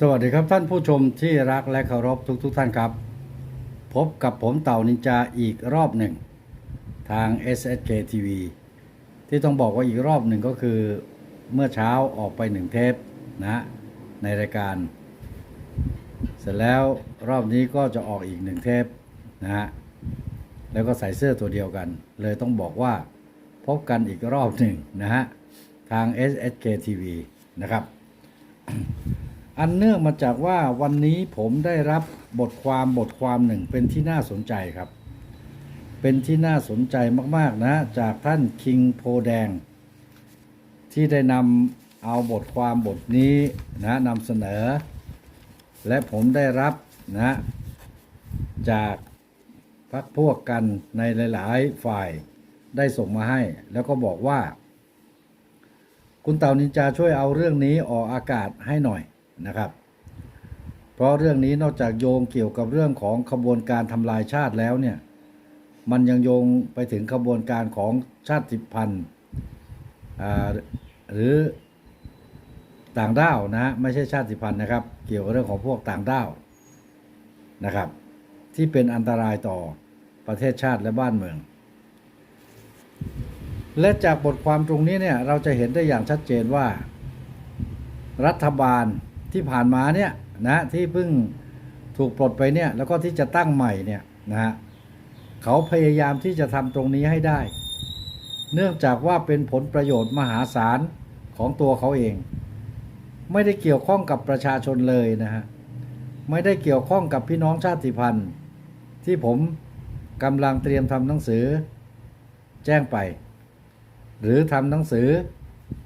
สวัสดีครับท่านผู้ชมที่รักและเคารพทุกทุกท่านครับ พบกับผมเต่านินจาอีกรอบหนึ่ง ทาง SSK TV ที่ต้องบอกว่าอีกรอบหนึ่งก็คือเมื่อเช้าออกไปหนึ่งเทปนะฮะในรายการ เสร็จแล้วรอบนี้ก็จะออกอีกหนึ่งเทปนะฮะแล้วก็ใส่เสื้อตัวเดียวกัน เลยต้องบอกว่าพบกันอีกรอบหนึ่งนะฮะทาง SSK TV นะครับ อันเนื่องมาจากว่าวันนี้ผมได้รับบทความบทความหนึ่งเป็นที่น่าสนใจครับ เป็นที่น่าสนใจมากๆนะ จากท่านคิงโพแดง ที่ได้นำเอาบทความบทนี้นะนำเสนอ และผมได้รับนะ จากพักพวกกันในหลาย ๆ ฝ่ายได้ส่งมาให้ แล้วก็บอกว่า คุณเต่านินจาช่วยเอาเรื่องนี้ออกอากาศให้หน่อย นะครับ เพราะเรื่องนี้นอกจากโยงเกี่ยวกับเรื่องของขบวนการทำลายชาติแล้วเนี่ย มันยังโยงไปถึงขบวนการของชาติพันธุ์หรือต่างด้าวนะฮะไม่ใช่ชาติพันธุ์นะครับ เกี่ยวกับเรื่องของพวกต่างด้าวนะครับ ที่เป็นอันตรายต่อประเทศชาติและบ้านเมือง และจากบทความตรงนี้เนี่ยเราจะเห็นได้อย่างชัดเจนว่า รัฐบาล ที่ผ่านมาเนี่ยนะที่เพิ่งถูกปลดไปเนี่ยแล้วก็ที่จะตั้งใหม่เนี่ยนะฮะเขาพยายามที่จะทำตรงนี้ให้ได้ เนื่องจากว่าเป็นผลประโยชน์มหาศาลของตัวเขาเอง ไม่ได้เกี่ยวข้องกับประชาชนเลยนะฮะไม่ได้เกี่ยวข้องกับพี่น้องชาติพันธุ์ ที่ผมกำลังเตรียมทำหนังสือ แจ้งไป หรือทำหนังสือ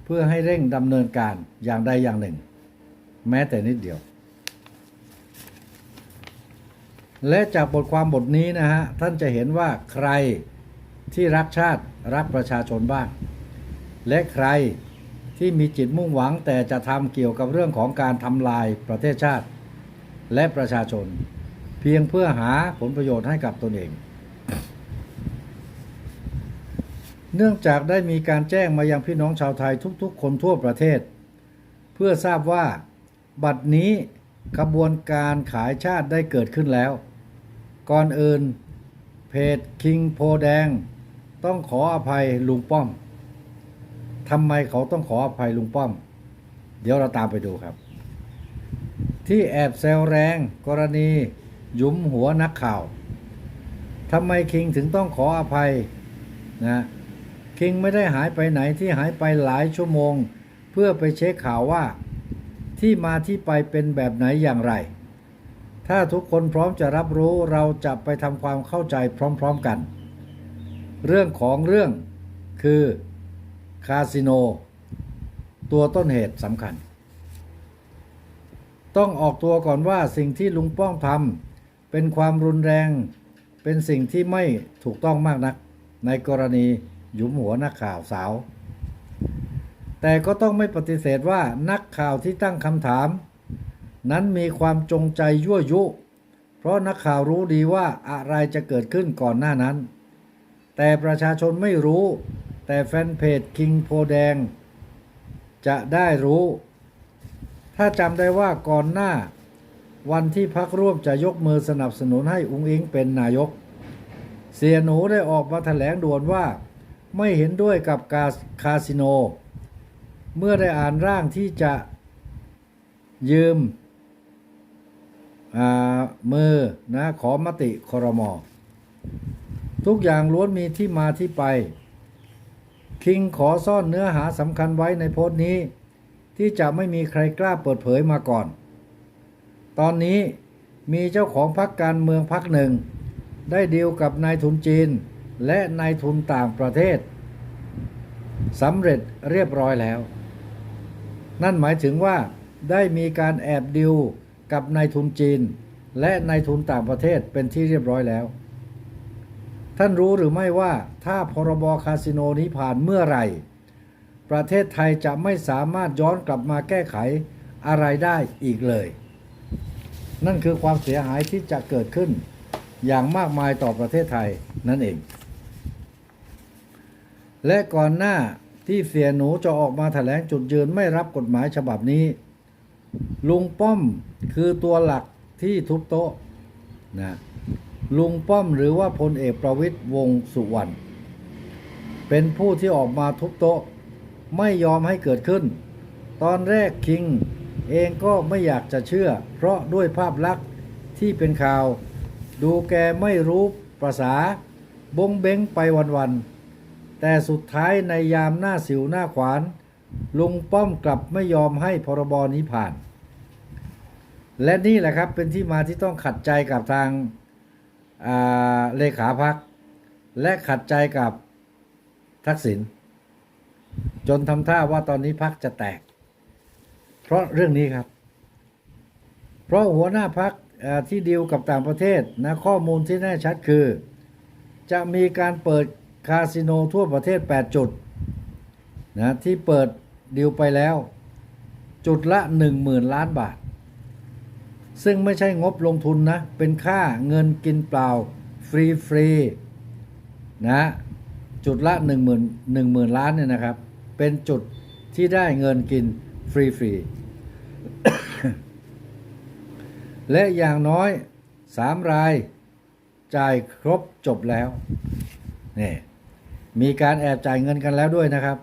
เพื่อให้เร่งดำเนินการอย่างใดอย่างหนึ่ง แม้แต่นิดเดียว และจากบทความบทนี้นะฮะ ท่านจะเห็นว่าใครที่รักชาติรักประชาชนบ้าง และใครที่มีจิตมุ่งหวังแต่จะทำเกี่ยวกับเรื่องของการทำลายประเทศชาติ และประชาชน เพียงเพื่อหาผลประโยชน์ให้กับตนเอง เนื่องจากได้มีการแจ้งมายังพี่น้องชาวไทยทุกๆ คนทั่วประเทศ เพื่อทราบว่า บัดนี้ขบวนการขายชาติได้เกิดขึ้นแล้ว ก่อนอื่น เพจคิงโพแดง ต้องขออภัยลุงป้อมทำไมเขาต้องขออภัยลุงป้อม เดี๋ยวเราตามไปดูครับ ที่แอบแซวแรงกรณียุมหัวนักข่าวทำไมคิงถึงต้องขออภัยนะคิงไม่ได้หายไปไหนที่หายไปหลายชั่วโมง เพื่อไปเช็คข่าวว่า ที่มาที่ไปเป็นแบบไหนอย่างไร ถ้าทุกคนพร้อมจะรับรู้เราจะไปทำความเข้าใจพร้อมๆกัน เรื่องของเรื่องคือคาสิโน ตัวต้นเหตุสำคัญ ต้องออกตัวก่อนว่าสิ่งที่ลุงป้องทำเป็นความรุนแรง เป็นสิ่งที่ไม่ถูกต้องมากนัก ในกรณีหยุมหัวนักข่าวสาว แต่ก็ต้องไม่ปฏิเสธว่านักข่าวที่ตั้งคำถาม นั้นมีความจงใจยั่วยุ เพราะนักข่าวรู้ดีว่าอะไรจะเกิดขึ้นก่อนหน้านั้น แต่ประชาชนไม่รู้ แต่แฟนเพจคิงโพแดง จะได้รู้ ถ้าจำได้ว่าก่อนหน้า วันที่พักร่วมจะยกมือสนับสนุนให้อุงอิงเป็นนายก เสียหนูได้ออกมาแถลงด่วนว่า ไม่เห็นด้วยกับกาคาสิโน เมื่อได้อ่านร่างที่จะยืมมือนะขอมติครมอทุกอย่างล้วนมีที่มาที่ไป คิงขอซ่อนเนื้อหาสำคัญไว้ในโพสต์นี้ ที่จะไม่มีใครกล้าเปิดเผยมาก่อน ตอนนี้มีเจ้าของพรรคการเมืองพรรคหนึ่ง ได้ดีลกับนายทุนจีน และนายทุนต่างประเทศสำเร็จเรียบร้อยแล้ว นั่นหมายถึงว่าได้มีการแอบดิวกับนายทุนจีน และนายทุนต่างประเทศเป็นที่เรียบร้อยแล้ว ท่านรู้หรือไม่ว่าถ้าพรบคาสิโนนี้ผ่านเมื่อไหร่ ประเทศไทยจะไม่สามารถย้อนกลับมาแก้ไขอะไรได้อีกเลย นั่นคือความเสียหายที่จะเกิดขึ้น อย่างมากมายต่อประเทศไทยนั่นเอง และก่อนหน้า ที่เสียหนูจะออกมาแถลงจุดยืนไม่รับกฎหมายฉบับนี้ ลุงป้อมคือตัวหลักที่ทุบโต๊ะนะลุงป้อมหรือว่าพลเอกประวิตยวงสุวรรณเป็นผู้ที่ออกมาทุบโต๊ะ ไม่ยอมให้เกิดขึ้น ตอนแรกคิงเองก็ไม่อยากจะเชื่อ เพราะด้วยภาพลักษณ์ที่เป็นข่าว ดูแกไม่รู้ภาษาบงเบงไปวันๆ แต่สุดท้ายในยามหน้าสิวหน้าขวาน ลุงป้อมกลับไม่ยอมให้พรบนี้ผ่าน และนี่แหละครับเป็นที่มาที่ต้องขัดใจกับทางาเลขาพัก และขัดใจกับทักษิณจนทำท่าว่าตอนนี้พักจะแตก เพราะเรื่องนี้ครับ เพราะหัวหน้าพักที่ดีลกับต่างประเทศนะข้อมูลที่แน่ชัดคือ จะมีการเปิด คาสิโนทั่วประเทศ 8 จุดนะที่เปิดดีลไปแล้ว จุดละ 10,000 ล้านบาท ซึ่งไม่ใช่งบลงทุนนะ เป็นค่าเงินกินเปล่า ฟรีฟรีนะจุดละ 1 0,000 1 0,000 ล้านเนี่ยนะครับ เป็นจุดที่ได้เงินกินฟรีฟรีและอย่างน้อย 3 รายจ่ายครบจบแล้วนี่ มีการแอบจ่ายเงินกันแล้วด้วยนะครับ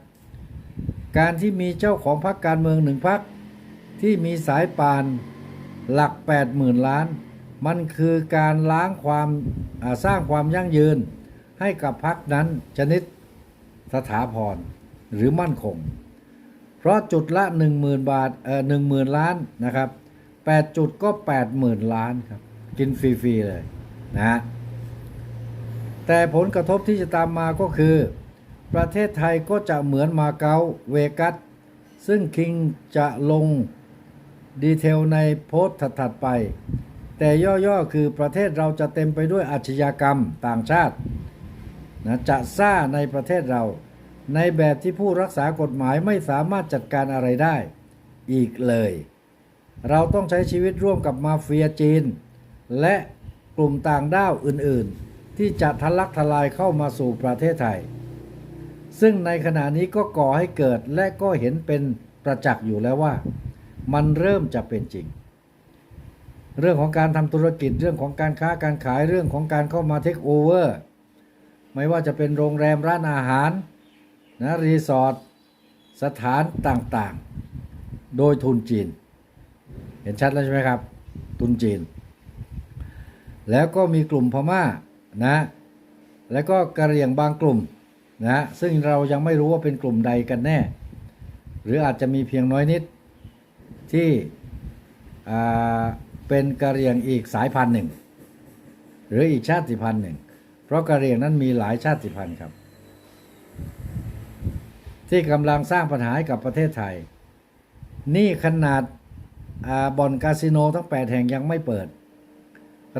การที่มีเจ้าของพรรคการเมืองหนึ่งพรรคที่มีสายป่านหลัก 8 0,000 ล้าน มันคือการล้างความาสร้างความยั่งยืนให้กับพรรคนั้นชนิดสถาพรหรือมั่นคง เพราะจุดละ 10,000 บาทเอ่อ10,000 ล้านนะครับ 8 จุดก็ 80,000 ล้านครับ กินฟรี ๆ เลยนะฮะ แต่ผลกระทบที่จะตามมาก็คือ ประเทศไทยก็จะเหมือนมาเก๊าเวกัส ซึ่งคิงจะลงดีเทลในโพสต์ถัดๆไป แต่ย่อๆคือประเทศเราจะเต็มไปด้วยอาชญากรรมต่างชาตินะจะซ่าในประเทศเรา ในแบบที่ผู้รักษากฎหมายไม่สามารถจัดการอะไรได้ อีกเลย เราต้องใช้ชีวิตร่วมกับมาเฟียจีน และกลุ่มต่างด้าวอื่นๆ ที่จะทะลักทลายเข้ามาสู่ประเทศไทย ซึ่งในขณะนี้ก็ก่อให้เกิดและก็เห็นเป็นประจักษ์อยู่แล้วว่า มันเริ่มจะเป็นจริง เรื่องของการทำธุรกิจเรื่องของการค้าการขายเรื่องของการเข้ามาเทคโอเวอร์ไม่ว่าจะเป็นโรงแรมร้านอาหารนะรีสอร์ทสถานต่างๆ โดยทุนจีน เห็นชัดแล้วใช่ไหมครับ ทุนจีน แล้วก็มีกลุ่มพม่า นะแล้วก็กระเหรี่ยงบางกลุ่มนะซึ่งเรายังไม่รู้ว่าเป็นกลุ่มใดกันแน่ หรืออาจจะมีเพียงน้อยนิดที่อ่าเป็นกระเหรี่ยงอีกสายพันธุ์หนึ่ง หรืออีกชาติพันธุ์หนึ่ง เพราะกระเหรี่ยงนั้นมีหลายชาติพันธุ์ครับ ที่กำลังสร้างปัญหาให้กับประเทศไทย นี่ขนาดอ่าบ่อนคาสิโนทั้ง 8 แห่งยังไม่เปิด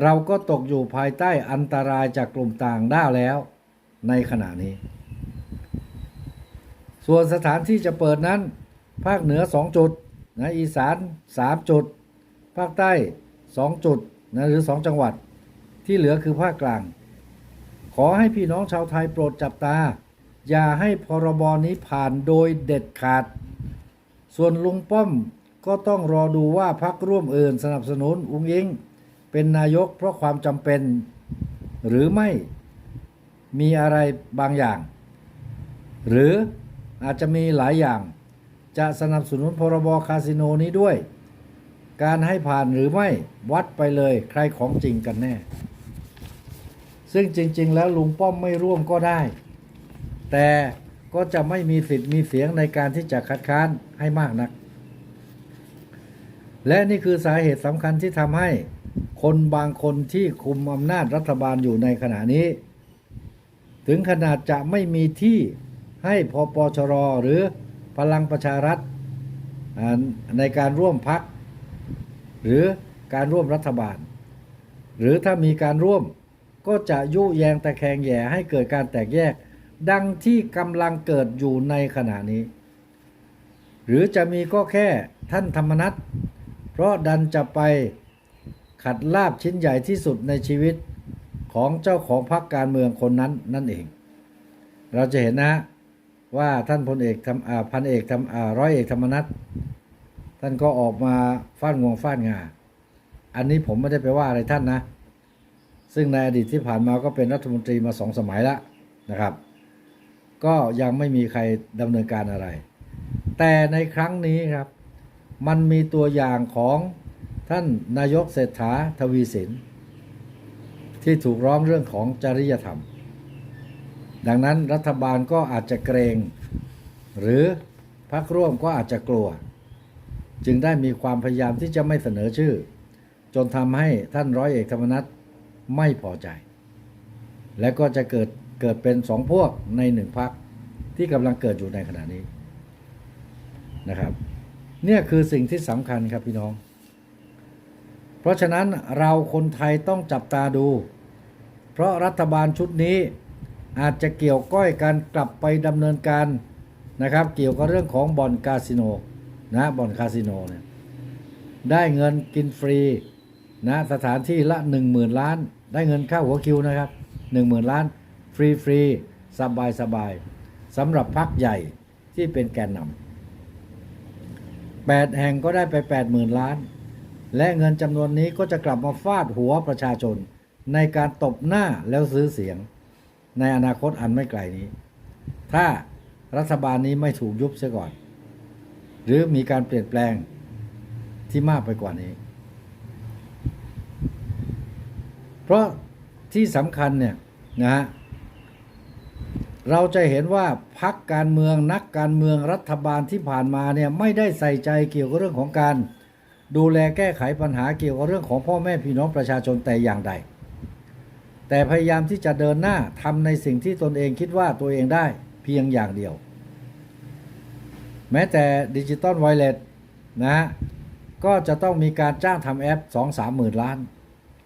เราก็ตกอยู่ภายใต้อันตรายจากกลุ่มต่างด้าวแล้ว ในขณะนี้ ส่วนสถานที่จะเปิดนั้น ภาคเหนือ 2 จุดนะอีสาน 3 จุด ภาคใต้ 2 จุดนะหรือ 2 จังหวัด ที่เหลือคือภาคกลาง ขอให้พี่น้องชาวไทยโปรดจับตา อย่าให้พรบนี้ผ่านโดยเด็ดขาด ส่วนลุงป้อมก็ต้องรอดูว่าพักร่วมอื่นสนับสนุนอุ้งอิง เป็นนายกเพราะความจำเป็น หรือไม่มีอะไรบางอย่าง หรืออาจจะมีหลายอย่าง จะสนับสนุนพรบคาสิโนนี้ด้วย การให้ผ่านหรือไม่วัดไปเลยใครของจริงกันแน่ ซึ่งจริง ๆ แล้วลุงป้อมไม่ร่วมก็ได้ แต่ก็จะไม่มีสิทธิ์มีเสียงในการที่จะคัดค้านให้มากนัก และนี่คือสาเหตุสำคัญที่ทำให้ คนบางคนที่คุมอำนาจรัฐบาลอยู่ในขณะนี้ ถึงขนาดจะไม่มีที่ให้พปชรหรือพลังประชารัฐในการร่วมพัก หรือการร่วมรัฐบาล หรือถ้ามีการร่วมก็จะยุแยงตะแคงแย่ให้เกิดการแตกแยก ดังที่กำลังเกิดอยู่ในขณะนี้ หรือจะมีก็แค่ท่านธรรมนัฐเพราะดันจะไป ขัดลาบชิ้นใหญ่ที่สุดในชีวิตของเจ้าของพรรคการเมืองคนนั้นนั่นเอง เราจะเห็นนะว่าท่านพลเอกทำอาพันเอกทำอาร้อยเอกธรรมนัฐทท่านก็ออกมาฟาดงวงฟาดงา อันนี้ผมไม่ได้ไปว่าอะไรท่านนะ ซึ่งในอดีตที่ผ่านมาก็เป็นรัฐมนตรีมาสองสมัยแล้วนะครับ ก็ยังไม่มีใครดำเนินการอะไร แต่ในครั้งนี้ครับ มันมีตัวอย่างของ ท่านนายกเศรษฐาทวีสิน ที่ถูกร้องเรื่องของจริยธรรม ดังนั้นรัฐบาลก็อาจจะเกรง หรือพรรคร่วมก็อาจจะกลัว จึงได้มีความพยายามที่จะไม่เสนอชื่อ จนทำให้ท่านร้อยเอกธรรมนัฐไม่พอใจ และก็จะเกิดเกิดเป็นสองพวกในหนึ่งพักที่กำลังเกิดอยู่ในขณะนี้นะครับ เนี่ยคือสิ่งที่สำคัญครับพี่น้อง เพราะฉะนั้นเราคนไทยต้องจับตาดู เพราะรัฐบาลชุดนี้อาจจะเกี่ยวก้อยกันกลับไปดำเนินการนะครับ เกี่ยวกับเรื่องของบ่อนคาสิโนนะบ่อนคาสิโนเนี่ยได้เงินกินฟรีนะสถานที่ละ 1 0,000 ล้าน ได้เงินค่าหัวคิวนะครับ 1 0,000 ล้าน ฟรีฟรีสบายสบายสำหรับพักใหญ่ที่เป็นแกนนำแปดแห่งก็ได้ไป 80,000 ล้าน และเงินจำนวนนี้ก็จะกลับมาฟาดหัวประชาชน ในการตบหน้าแล้วซื้อเสียง ในอนาคตอันไม่ไกลนี้ ถ้ารัฐบาลนี้ไม่ถูกยุบเสียก่อน หรือมีการเปลี่ยนแปลงที่มากไปกว่านี้ เพราะที่สำคัญเนี่ยนะฮะเราจะเห็นว่าพักการเมืองนักการเมืองรัฐบาลที่ผ่านมาเนี่ยไม่ได้ใส่ใจเกี่ยวกับเรื่องของการ ดูแลแก้ไขปัญหาเกี่ยวกับเรื่องของพ่อแม่พี่น้องประชาชนแต่อย่างใด แต่พยายามที่จะเดินหน้าทำในสิ่งที่ตนเองคิดว่าตัวเองได้เพียงอย่างเดียว แม้แต่ดิจิตอลไวเลสนะ ก็จะต้องมีการจ้างทำแอป 2 3 หมื่นล้าน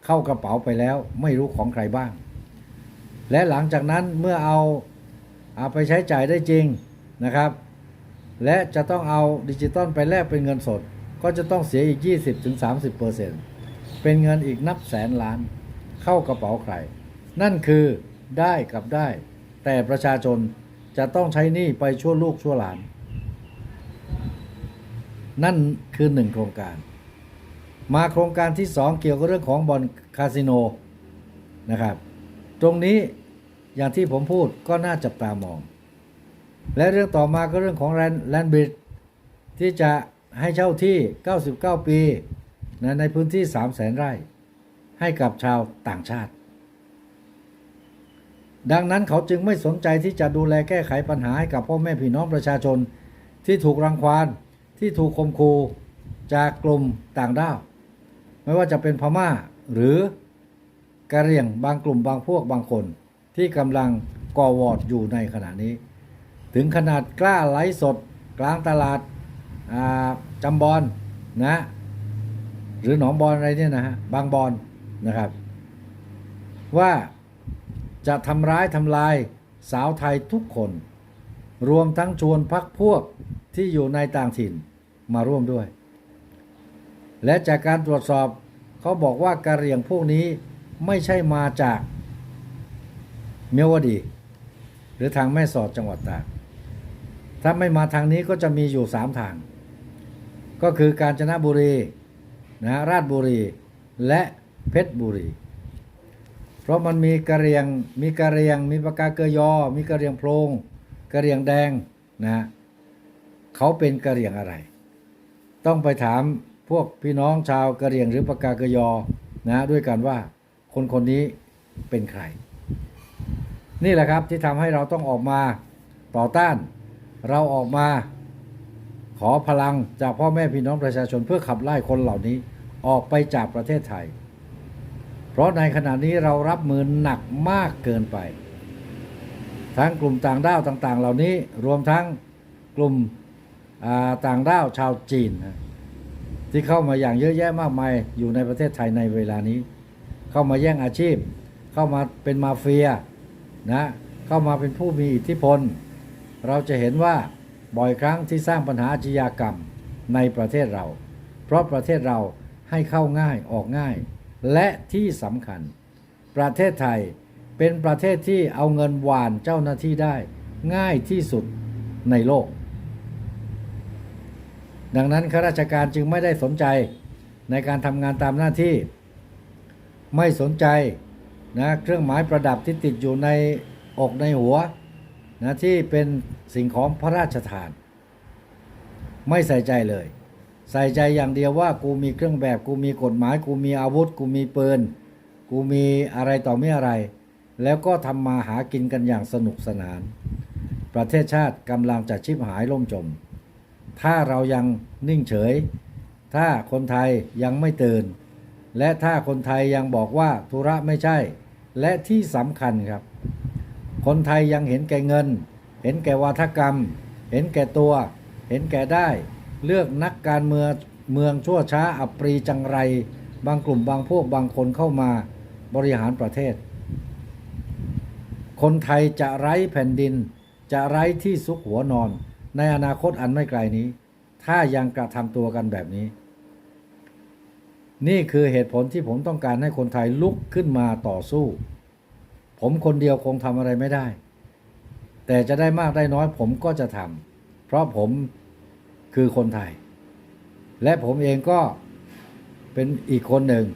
เข้ากระเป๋าไปแล้วไม่รู้ของใครบ้าง และหลังจากนั้นเมื่อเอาเอาไปใช้จ่ายได้จริงนะครับ และจะต้องเอาดิจิตอลไปแลกเป็นเงินสด ก็จะต้องเสียอีก 20-30%เป็นเงินอีกนับแสนล้าน เข้ากระเป๋าใคร นั่นคือได้กับได้ แต่ประชาชนจะต้องใช้หนี้ไปชั่วลูกชั่วหลาน นั่นคือหนึ่งโครงการ มาโครงการที่สองเกี่ยวกับเรื่องของบอลคาสิโนนะครับ ตรงนี้อย่างที่ผมพูดก็น่าจับตามอง และเรื่องต่อมาก็เรื่องของแลนแลนบริดที่จะ ให้เช่าที่ 99 ปีนะในพื้นที่ 3 0 0แสนไร่ ให้กับชาวต่างชาติ ดังนั้นเขาจึงไม่สนใจที่จะดูแลแก้ไขปัญหาให้กับพ่อแม่พี่น้องประชาชน ที่ถูกรังควานที่ถูกคมคูจากกลุ่มต่างด้าว ไม่ว่าจะเป็นพม่าหรือกะเหรี่ยงบางกลุ่มบางพวกบางคน ที่กำลังก่อวอดอยู่ในขณะนี้ ถึงขนาดกล้าไลฟ์สดกลางตลาด จำบอลนะ หรือหนองบอลอะไรเนี่ยนะฮะบางบอลนะครับ ว่าจะทำร้ายทำลายสาวไทยทุกคน รวมทั้งชวนพักพวกที่อยู่ในต่างถิ่นมาร่วมด้วย และจากการตรวจสอบเขาบอกว่ากะเหรี่ยงพวกนี้ไม่ใช่มาจากเมียวดี หรือทางแม่สอดจังหวัดตากถ้าไม่มาทางนี้ก็จะมีอยู่สามทาง ก็คือกาญจนบุรีนะราชบุรีและเพชรบุรี เพราะมันมีกระเรียงมีกระเรียง มีปากกาเกยอ มีกระเรียงโพรงกระเรียงแดงนะเขาเป็นกระเรียงอะไร ต้องไปถามพวกพี่น้องชาวกระเรียงหรือปากกาเกยอนะด้วยกันว่าคนคนนี้เป็นใคร นี่แหละครับที่ทำให้เราต้องออกมาต่อต้าน เราออกมา ขอพลังจากพ่อแม่พี่น้องประชาชนเพื่อขับไล่คนเหล่านี้ออกไปจากประเทศไทย เพราะในขณะนี้เรารับมือหนักมากเกินไป ทั้งกลุ่มต่างด้าวต่าง ๆ เหล่านี้รวมทั้งกลุ่มต่างด้าวชาวจีน ที่เข้ามาอย่างเยอะแยะมากมายอยู่ในประเทศไทยในเวลานี้ เข้ามาแย่งอาชีพ เข้ามาเป็นมาเฟียนะเข้ามาเป็นผู้มีอิทธิพล เราจะเห็นว่า บ่อยครั้งที่สร้างปัญหาอาชญากรรมในประเทศเรา เพราะประเทศเราให้เข้าง่ายออกง่าย และที่สำคัญ ประเทศไทยเป็นประเทศที่เอาเงินหวานเจ้าหน้าที่ได้ง่ายที่สุดในโลก ดังนั้นข้าราชการจึงไม่ได้สนใจในการทำงานตามหน้าที่ ไม่สนใจนะเครื่องหมายประดับที่ติดอยู่ในอกในหัว นะที่เป็นสิ่งของพระราชทาน ไม่ใส่ใจเลย ใส่ใจอย่างเดียวว่ากูมีเครื่องแบบกูมีกฎหมาย กูมีอาวุธ กูมีปืนกูมีอะไรต่อไม่อะไร แล้วก็ทำมาหากินกันอย่างสนุกสนาน ประเทศชาติกำลังจะชิบหายล่มจม ถ้าเรายังนิ่งเฉย ถ้าคนไทยยังไม่ตื่น และถ้าคนไทยยังบอกว่าธุระไม่ใช่ และที่สำคัญครับ คนไทยยังเห็นแก่เงิน เห็นแก่วาทกรรม เห็นแก่ตัว เห็นแก่ได้ เลือกนักการเมืองเมืองชั่วช้าอัปรีจังไร บางกลุ่มบางพวกบางคนเข้ามาบริหารประเทศ คนไทยจะไร้แผ่นดิน จะไร้ที่ซุกหัวนอน ในอนาคตอันไม่ไกลนี้ ถ้ายังกระทำตัวกันแบบนี้ นี่คือเหตุผลที่ผมต้องการให้คนไทยลุกขึ้นมาต่อสู้ ผมคนเดียวคงทำอะไรไม่ได้ แต่จะได้มากได้น้อยผมก็จะทำเพราะผมคือคนไทย และผมเองก็เป็นอีกคนหนึ่ง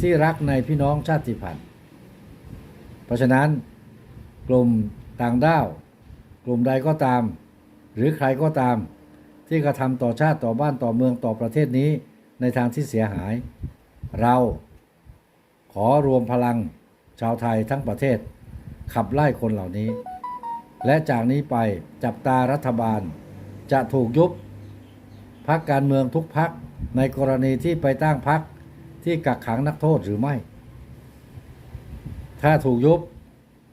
ที่รักในพี่น้องชาติพันธุ์เพราะฉะนั้น กลุ่มต่างด้าว กลุ่มใดก็ตาม หรือใครก็ตาม ที่กระทำต่อชาติต่อบ้านต่อเมืองต่อประเทศนี้ในทางที่เสียหาย เราขอรวมพลัง ชาวไทยทั้งประเทศ ขับไล่คนเหล่านี้ และจากนี้ไปจับตารัฐบาล จะถูกยุบพักการเมืองทุกพักในกรณีที่ไปตั้งพักที่กักขังนักโทษหรือไม่ ถ้าถูกยุบ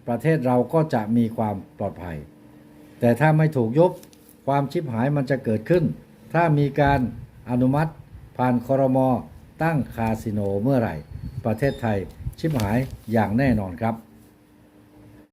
ประเทศเราก็จะมีความปลอดภัย แต่ถ้าไม่ถูกยุบความชิบหายมันจะเกิดขึ้น ถ้ามีการอนุมัติผ่านคอรมอตั้งคาสิโนเมื่อไหร่ ประเทศไทย ชิบหายอย่างแน่นอนครับ